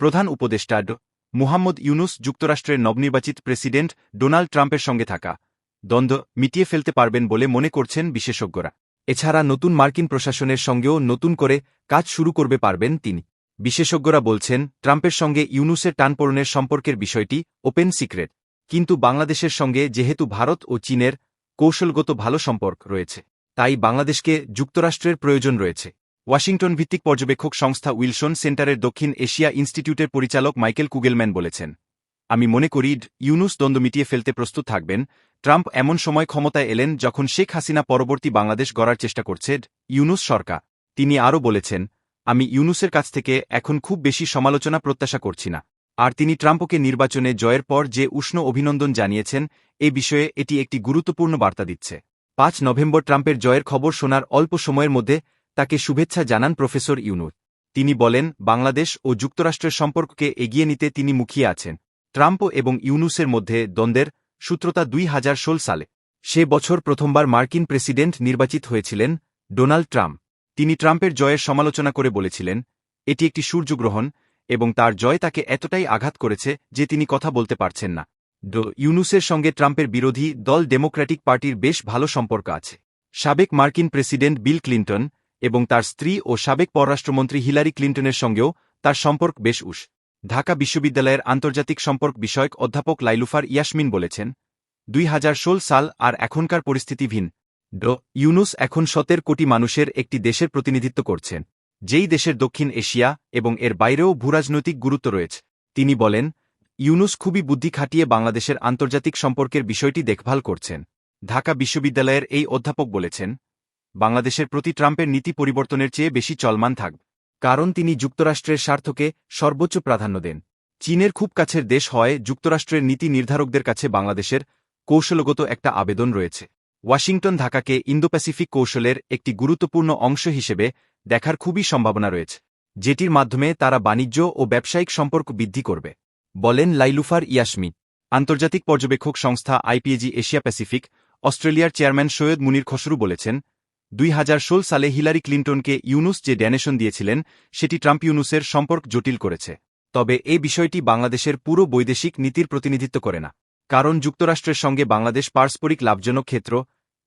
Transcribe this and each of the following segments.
প্রধান উপদেষ্টা মুহাম্মদ ইউনুস যুক্তরাষ্ট্রের নবনির্বাচিত প্রেসিডেন্ট ডোনাল্ড ট্রাম্পের সঙ্গে থাকা। দ্বন্দ্ব মিটিয়ে ফেলতে পারবেন বলে মনে করছেন বিশেষজ্ঞরা। এছাড়া নতুন মার্কিন প্রশাসনের সঙ্গেও নতুন করে কাজ শুরু করবে পারবেন তিনি। বিশেষজ্ঞরা বলছেন, ট্রাম্পের সঙ্গে ইউনুসের টানপোড়নের সম্পর্কের বিষয়টি ওপেন সিক্রেট। কিন্তু বাংলাদেশের সঙ্গে যেহেতু ভারত ও চীনের কৌশলগত ভালো সম্পর্ক রয়েছে, তাই বাংলাদেশকে যুক্তরাষ্ট্রের প্রয়োজন রয়েছে। ওয়াশিংটন ভিত্তিক পর্যবেক্ষক সংস্থা উইলসন সেন্টারের দক্ষিণ এশিয়া ইনস্টিটিউটের পরিচালক মাইকেল কুগেলম্যান বলেছেন, আমি মনে করি ইউনুস দ্বন্দ্ব মিটিয়ে ফেলতে প্রস্তুত থাকবেন। ট্রাম্প এমন সময় ক্ষমতায় এলেন যখন শেখ হাসিনা পরবর্তী বাংলাদেশ গড়ার চেষ্টা করছে ইউনুস সরকার। তিনি আরও বলেছেন, আমি ইউনুসের কাছ থেকে এখন খুব বেশি সমালোচনা প্রত্যাশা করছি না। আর তিনি ট্রাম্পকে নির্বাচনে জয়ের পর যে উষ্ণ অভিনন্দন জানিয়েছেন, এ বিষয়ে এটি একটি গুরুত্বপূর্ণ বার্তা দিচ্ছে। পাঁচ নভেম্বর ট্রাম্পের জয়ের খবর শোনার অল্প সময়ের মধ্যে তাকে শুভেচ্ছা জানান প্রফেসর ইউনুস তিনি বলেন, বাংলাদেশ ও যুক্তরাষ্ট্রের সম্পর্ককে এগিয়ে নিতে তিনি মুখিয়ে আছেন। ট্রাম্প এবং ইউনুসের মধ্যে দ্বন্দ্বের সূত্রতা দুই হাজার ষোল সালে। সে বছর প্রথমবার মার্কিন প্রেসিডেন্ট নির্বাচিত হয়েছিলেন ডোনাল্ড ট্রাম্প। তিনি ট্রাম্পের জয়ের সমালোচনা করে বলেছিলেন, এটি একটি সূর্যগ্রহণ এবং তার জয় তাকে এতটাই আঘাত করেছে যে তিনি কথা বলতে পারছেন না। ইউনুসের সঙ্গে ট্রাম্পের বিরোধী দল ডেমোক্র্যাটিক পার্টির বেশ ভালো সম্পর্ক আছে। সাবেক মার্কিন প্রেসিডেন্ট বিল ক্লিন্টন এবং তার স্ত্রী ও সাবেক পররাষ্ট্রমন্ত্রী হিলারি ক্লিন্টনের সঙ্গেও তার সম্পর্ক বেশ উস। ঢাকা বিশ্ববিদ্যালয়ের আন্তর্জাতিক সম্পর্ক বিষয়ক অধ্যাপক লাইলুফার ইয়াসমিন বলেছেন, দুই হাজার ষোল সাল আর এখনকার পরিস্থিতি ভিন। ড ইউনুস এখন সতের কোটি মানুষের একটি দেশের প্রতিনিধিত্ব করছেন, যেই দেশের দক্ষিণ এশিয়া এবং এর বাইরেও ভূরাজনৈতিক গুরুত্ব রয়েছে। তিনি বলেন, ইউনুস খুবই বুদ্ধি খাটিয়ে বাংলাদেশের আন্তর্জাতিক সম্পর্কের বিষয়টি দেখভাল করছেন। ঢাকা বিশ্ববিদ্যালয়ের এই অধ্যাপক বলেছেন বাংলাদেশের প্রতি ট্রাম্পের নীতি পরিবর্তনের চেয়ে বেশি চলমান থাকবে কারণ তিনি যুক্তরাষ্ট্রের স্বার্থকে সর্বোচ্চ প্রাধান্য দেন। চীনের খুব কাছের দেশ হয় যুক্তরাষ্ট্রের নীতি নির্ধারকদের কাছে বাংলাদেশের কৌশলগত একটা আবেদন রয়েছে। ওয়াশিংটন ঢাকাকে ইন্দো প্যাসিফিক কৌশলের একটি গুরুত্বপূর্ণ অংশ হিসেবে দেখার খুবই সম্ভাবনা রয়েছে, যেটির মাধ্যমে তারা বাণিজ্য ও ব্যবসায়িক সম্পর্ক বৃদ্ধি করবে, বলেন লাইলুফার ইয়াসমি আন্তর্জাতিক পর্যবেক্ষক সংস্থা আইপিএজি এশিয়া প্যাসিফিক অস্ট্রেলিয়ার চেয়ারম্যান সৈয়দ মুনির খসরু বলেছেন দুই হাজার ষোল সালে হিলারি ক্লিন্টনকে ইউনুস যে ড্যানেশন দিয়েছিলেন, সেটি ট্রাম্প ইউনুসের সম্পর্ক জটিল করেছে। তবে এ বিষয়টি বাংলাদেশের পুরো বৈদেশিক নীতির প্রতিনিধিত্ব করে না, কারণ যুক্তরাষ্ট্রের সঙ্গে বাংলাদেশ পারস্পরিক লাভজনক ক্ষেত্র,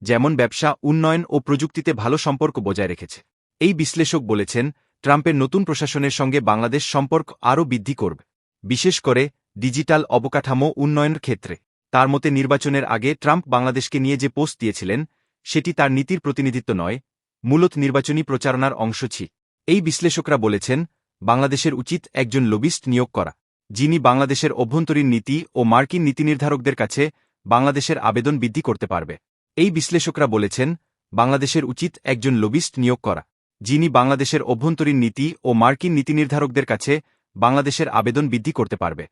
যেমন ব্যবসা, উন্নয়ন ও প্রযুক্তিতে ভালো সম্পর্ক বজায় রেখেছে। এই বিশ্লেষক বলেছেন, ট্রাম্পের নতুন প্রশাসনের সঙ্গে বাংলাদেশ সম্পর্ক আরও বৃদ্ধি করবে, বিশেষ করে ডিজিটাল অবকাঠামো উন্নয়নের ক্ষেত্রে। তার মতে, নির্বাচনের আগে ট্রাম্প বাংলাদেশকে নিয়ে যে পোস্ট দিয়েছিলেন সেটি তার নীতির প্রতিনিধিত্ব নয়, মূলত নির্বাচনী প্রচারণার অংশ ছি। এই বিশ্লেষকরা বলেছেন, বাংলাদেশের উচিত একজন লবিস্ট নিয়োগ করা, যিনি বাংলাদেশের অভ্যন্তরীণ নীতি ও মার্কিন নীতি নির্ধারকদের কাছে বাংলাদেশের আবেদন বৃদ্ধি করতে পারবে। এই বিশ্লেষকরা বলেছেন, বাংলাদেশের উচিত একজন লবিস্ট নিয়োগ করা, যিনি বাংলাদেশের অভ্যন্তরীণ নীতি ও মার্কিন নীতি নির্ধারকদের কাছে বাংলাদেশের আবেদন বৃদ্ধি করতে পারবে।